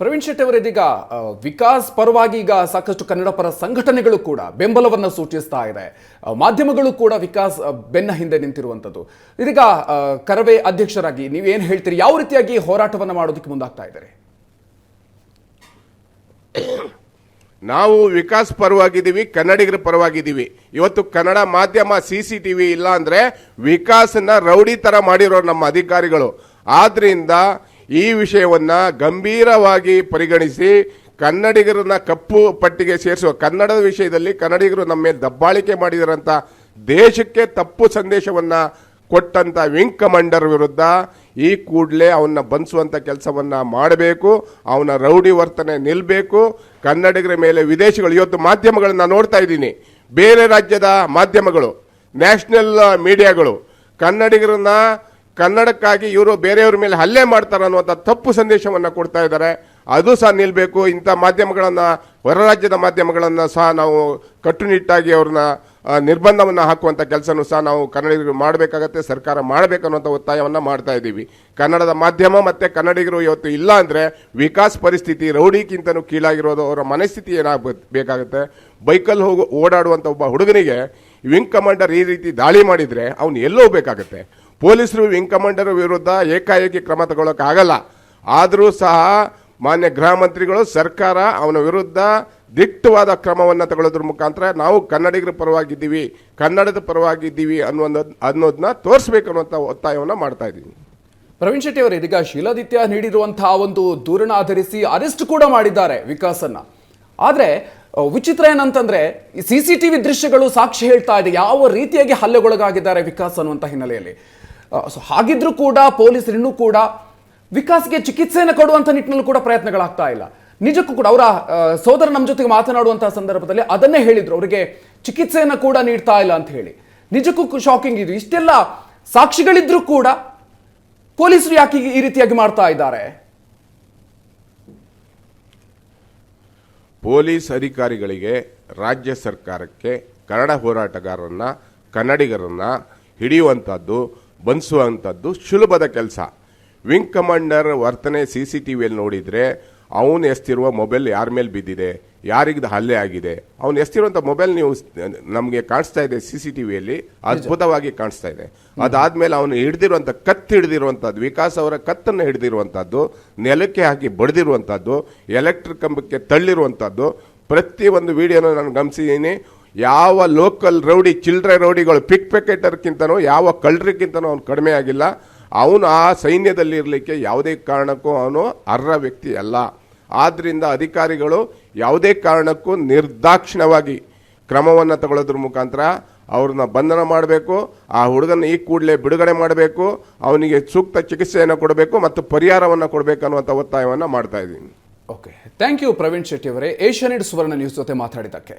ಪ್ರವೀಣ್ ಶೆಟ್ಟಿ ಅವರ ಇದೀಗ ಆ, ವಿಕಾಸ್ ಪರವಾಗಿ ಈಗ ಸಾಕಷ್ಟು ಕನ್ನಡ ಪರ ಸಂಘಟನೆಗಳು ಕೂಡ ಬೆಂಬಲವನ್ನು ಸೂಚಿಸ್ತಾ ಇದೆ. ಮಾಧ್ಯಮಗಳು ಕೂಡ ವಿಕಾಸ್ ಬೆನ್ನ ಹಿಂದೆ ನಿಂತಿರುವಂಥದ್ದು. ಇದೀಗ ಕರವೇ ಅಧ್ಯಕ್ಷರಾಗಿ ನೀವೇನು ಹೇಳ್ತೀರಿ? ಯಾವ ರೀತಿಯಾಗಿ ಹೋರಾಟವನ್ನು ಮಾಡೋದಕ್ಕೆ ಮುಂದಾಗ್ತಾ ಇದ್ದಾರೆ? ನಾವು ವಿಕಾಸ್ ಪರವಾಗಿದ್ದೀವಿ ಕನ್ನಡಿಗರ ಪರವಾಗಿದ್ದೀವಿ. ಇವತ್ತು ಕನ್ನಡ ಮಾಧ್ಯಮ ಸಿ ಸಿ ಟಿ ವಿ ಇಲ್ಲ ಅಂದ್ರೆ ವಿಕಾಸನ್ನ ರೌಡಿ ತರ ಮಾಡಿರೋ ನಮ್ಮ ಅಧಿಕಾರಿಗಳು. ಆದ್ರಿಂದ ಈ ವಿಷಯವನ್ನ ಗಂಭೀರವಾಗಿ ಪರಿಗಣಿಸಿ ಕನ್ನಡಿಗರನ್ನ ಕಪ್ಪು ಪಟ್ಟಿಗೆ ಸೇರಿಸುವ ಕನ್ನಡದ ವಿಷಯದಲ್ಲಿ ಕನ್ನಡಿಗರು ನಮ್ಮ ಮೇಲೆ ದಬ್ಬಾಳಿಕೆ ಮಾಡಿದರಂತ ದೇಶಕ್ಕೆ ತಪ್ಪು ಸಂದೇಶವನ್ನ ಕೊಟ್ಟಂತ ವಿಂಗ್ ಕಮಾಂಡರ್ ವಿರುದ್ಧ ಈ ಕೂಡಲೇ ಅವನ್ನ ಬಂಧಿಸುವಂಥ ಕೆಲಸವನ್ನ ಮಾಡಬೇಕು, ಅವನ ರೌಡಿ ವರ್ತನೆ ನಿಲ್ಲಬೇಕು ಕನ್ನಡಿಗರ ಮೇಲೆ ವಿದೇಶಗಳು ಇವತ್ತು ಮಾಧ್ಯಮಗಳನ್ನ ನೋಡ್ತಾ ಇದ್ದೀನಿ. ಬೇರೆ ರಾಜ್ಯದ ಮಾಧ್ಯಮಗಳು, ನ್ಯಾಷನಲ್ ಮೀಡಿಯಾಗಳು, ಕನ್ನಡಿಗರನ್ನ ಕನ್ನಡಕ್ಕಾಗಿ ಇವರು ಬೇರೆಯವ್ರ ಮೇಲೆ ಹಲ್ಲೆ ಮಾಡ್ತಾರೆ ಅನ್ನುವಂಥ ತಪ್ಪು ಸಂದೇಶವನ್ನು ಕೊಡ್ತಾ ಇದ್ದಾರೆ. ಅದು ಸಹ ನಿಲ್ಲಬೇಕು ಇಂಥ ಮಾಧ್ಯಮಗಳನ್ನು, ಹೊರ ರಾಜ್ಯದ ಮಾಧ್ಯಮಗಳನ್ನು ಸಹ ನಾವು ಕಟ್ಟುನಿಟ್ಟಾಗಿ ಅವ್ರನ್ನ ನಿರ್ಬಂಧವನ್ನು ಹಾಕುವಂಥ ಕೆಲಸನೂ ಸಹ ನಾವು ಕನ್ನಡಿಗರು ಮಾಡಬೇಕಾಗತ್ತೆ, ಸರ್ಕಾರ ಮಾಡಬೇಕನ್ನುವಂಥ ಒತ್ತಾಯವನ್ನು ಮಾಡ್ತಾ ಇದ್ದೀವಿ. ಕನ್ನಡದ ಮಾಧ್ಯಮ ಮತ್ತು ಕನ್ನಡಿಗರು ಇವತ್ತು ಇಲ್ಲ ಅಂದರೆ ವಿಕಾಸ್ ಪರಿಸ್ಥಿತಿ ರೌಡಿಗಿಂತನೂ ಕೀಳಾಗಿರೋದು ಅವರ ಮನಸ್ಥಿತಿ ಏನಾಗಬೇಕಾಗುತ್ತೆ. ಬೈಕಲ್ಲಿ ಹೋಗು ಓಡಾಡುವಂಥ ಒಬ್ಬ ಹುಡುಗನಿಗೆ ವಿಂಗ್ ಕಮಾಂಡರ್ ಈ ರೀತಿ ದಾಳಿ ಮಾಡಿದರೆ ಅವನು ಎಲ್ಲೋ ಹೋಗ್ಬೇಕಾಗತ್ತೆ? ಪೊಲೀಸರು ವಿಂಗ್ ಕಮಾಂಡರ್ ವಿರುದ್ಧ ಏಕಾಏಕಿ ಕ್ರಮ ತಗೊಳ್ಳೋಕ್ಕಾಗಲ್ಲ ಆದರೂ ಸಹ ಮಾನ್ಯ ಗೃಹ ಮಂತ್ರಿಗಳು, ಸರ್ಕಾರ ಅವನ ವಿರುದ್ಧ ದಿಟ್ಟವಾದ ಕ್ರಮವನ್ನು ತಗೊಳ್ಳೋದ್ರ ಮುಖಾಂತರ ನಾವು ಕನ್ನಡಿಗರ ಪರವಾಗಿದ್ದೀವಿ, ಕನ್ನಡದ ಪರವಾಗಿದ್ದೀವಿ ಅನ್ನೋದ್ ಅನ್ನೋದನ್ನ ತೋರಿಸ್ಬೇಕು ಅನ್ನುವಂಥ ಒತ್ತಾಯವನ್ನು ಮಾಡ್ತಾ ಇದ್ದೀನಿ. ಪ್ರವೀಣ್ ಶೆಟ್ಟಿ ಅವರು, ಇದೀಗ ಶೀಲಾದಿತ್ಯ ನೀಡಿರುವಂತಹ ಒಂದು ದೂರನ ಆಧರಿಸಿ ಅರೆಸ್ಟ್ ಕೂಡ ಮಾಡಿದ್ದಾರೆ ವಿಕಾಸನ್ನ. ಆದರೆ ವಿಚಿತ್ರ ಏನಂತಂದ್ರೆ ಸಿ ಸಿ ಟಿವಿ ದೃಶ್ಯಗಳು ಸಾಕ್ಷಿ ಹೇಳ್ತಾ ಇದೆ, ಯಾವ ರೀತಿಯಾಗಿ ಹಲ್ಲೆಗೊಳಗಾಗಿದ್ದಾರೆ ವಿಕಾಸ್ ಅನ್ನುವಂಥ ಹಿನ್ನೆಲೆಯಲ್ಲಿ. ಹಾಗಿದ್ರೂ ಕೂಡ ಪೊಲೀಸರು ಇನ್ನೂ ಕೂಡ ವಿಕಾಸ್ಗೆ ಚಿಕಿತ್ಸೆಯನ್ನು ಕೊಡುವಂಥ ನಿಟ್ಟಿನಲ್ಲೂ ಕೂಡ ಪ್ರಯತ್ನಗಳಾಗ್ತಾ ಇಲ್ಲ. ನಿಜಕ್ಕೂ ಕೂಡ ಅವರ ಸೋದರ ನಮ್ಮ ಜೊತೆಗೆ ಮಾತನಾಡುವಂತಹ ಸಂದರ್ಭದಲ್ಲಿ ಅದನ್ನೇ ಹೇಳಿದ್ರು. ಅವರಿಗೆ ಚಿಕಿತ್ಸೆಯನ್ನು ಕೂಡ ನೀಡ್ತಾ ಇಲ್ಲ ಅಂತ ಹೇಳಿ. ನಿಜಕ್ಕೂ ಶಾಕಿಂಗ್ ಇದು. ಇಷ್ಟೆಲ್ಲ ಸಾಕ್ಷಿಗಳಿದ್ರೂ ಕೂಡ ಪೊಲೀಸರು ಯಾಕೆ ಈ ರೀತಿಯಾಗಿ ಮಾಡ್ತಾ ಇದ್ದಾರೆ? ಪೊಲೀಸ್ ಅಧಿಕಾರಿಗಳಿಗೆ ರಾಜ್ಯ ಸರ್ಕಾರಕ್ಕೆ ಕನ್ನಡ ಹೋರಾಟಗಾರರನ್ನ, ಕನ್ನಡಿಗರನ್ನ ಹಿಡಿಯುವಂಥದ್ದು ಬಂಧಿಸುವಂಥದ್ದು ಸುಲಭದ ಕೆಲಸ. ವಿಂಗ್ ಕಮಾಂಡರ್ ವರ್ತನೆ ಸಿ ಸಿ ಟಿ ವಿಯಲ್ಲಿ ನೋಡಿದರೆ ಅವನು ಎಸ್ತಿರುವ ಮೊಬೈಲ್ ಯಾರ ಮೇಲೆ ಬಿದ್ದಿದೆ ಯಾರಿಗದು ಹಲ್ಲೆ ಆಗಿದೆ ಅವನು ಎಸ್ತಿರುವಂಥ ಮೊಬೈಲ್ ನೀವು ನಮಗೆ ಕಾಣಿಸ್ತಾ ಇದೆ ಸಿ ಸಿ ಟಿ ವಿಯಲ್ಲಿ ಅದ್ಭುತವಾಗಿ ಕಾಣಿಸ್ತಾ ಇದೆ. ಅದಾದಮೇಲೆ ಅವನು ಹಿಡ್ದಿರುವಂಥ ಕತ್ತು ಹಿಡಿದಿರುವಂಥದ್ದು ವಿಕಾಸ್ ಅವರ ಕತ್ತನ್ನು ಹಿಡಿದಿರುವಂಥದ್ದು ನೆಲಕ್ಕೆ ಹಾಕಿ ಬಡ್ದಿರುವಂಥದ್ದು ಎಲೆಕ್ಟ್ರಿಕ್ ಕಂಬಕ್ಕೆ ತಳ್ಳಿರುವಂಥದ್ದು ಪ್ರತಿ ಒಂದು ವಿಡಿಯೋನ ನಾನು ಗಮನಿಸಿದ್ದೀನಿ ಯಾವ ಲೋಕಲ್ ರೌಡಿ ಚಿಲ್ಡ್ರೆ ರೌಡಿಗಳು ಪಿಕ್ ಪ್ಯಾಕೆಟರ್ಗಿಂತನೂ ಯಾವ ಕಳ್ಳರಿಗಿಂತನೂ ಅವನು ಕಡಿಮೆ ಆಗಿಲ್ಲ. ಅವನು ಆ ಸೈನ್ಯದಲ್ಲಿ ಇರಲಿಕ್ಕೆ ಯಾವುದೇ ಕಾರಣಕ್ಕೂ ಅವನು ಅರ್ಹ ವ್ಯಕ್ತಿ ಅಲ್ಲ. ಆದ್ದರಿಂದ ಅಧಿಕಾರಿಗಳು ಯಾವುದೇ ಕಾರಣಕ್ಕೂ ನಿರ್ದಾಕ್ಷಿಣ್ಯವಾಗಿ ಕ್ರಮವನ್ನು ತಗೊಳ್ಳೋದ್ರ ಮುಖಾಂತರ ಅವ್ರನ್ನ ಬಂಧನ ಮಾಡಬೇಕು, ಆ ಹುಡುಗನ ಈ ಕೂಡಲೇ ಬಿಡುಗಡೆ ಮಾಡಬೇಕು, ಅವನಿಗೆ ಸೂಕ್ತ ಚಿಕಿತ್ಸೆಯನ್ನು ಕೊಡಬೇಕು ಮತ್ತು ಪರಿಹಾರವನ್ನು ಕೊಡಬೇಕು ಅನ್ನುವಂಥ ಒತ್ತಾಯವನ್ನು ಮಾಡ್ತಾ ಇದ್ದೀನಿ. Okay thank you Praveen Shetty ಅವರೇ ಏಷ್ಯಾನೆಟ್ ಸುವರ್ಣ ನ್ಯೂಸ್ ಜೊತೆ ಮಾತಾಡಿದ್ದಕ್ಕೆ.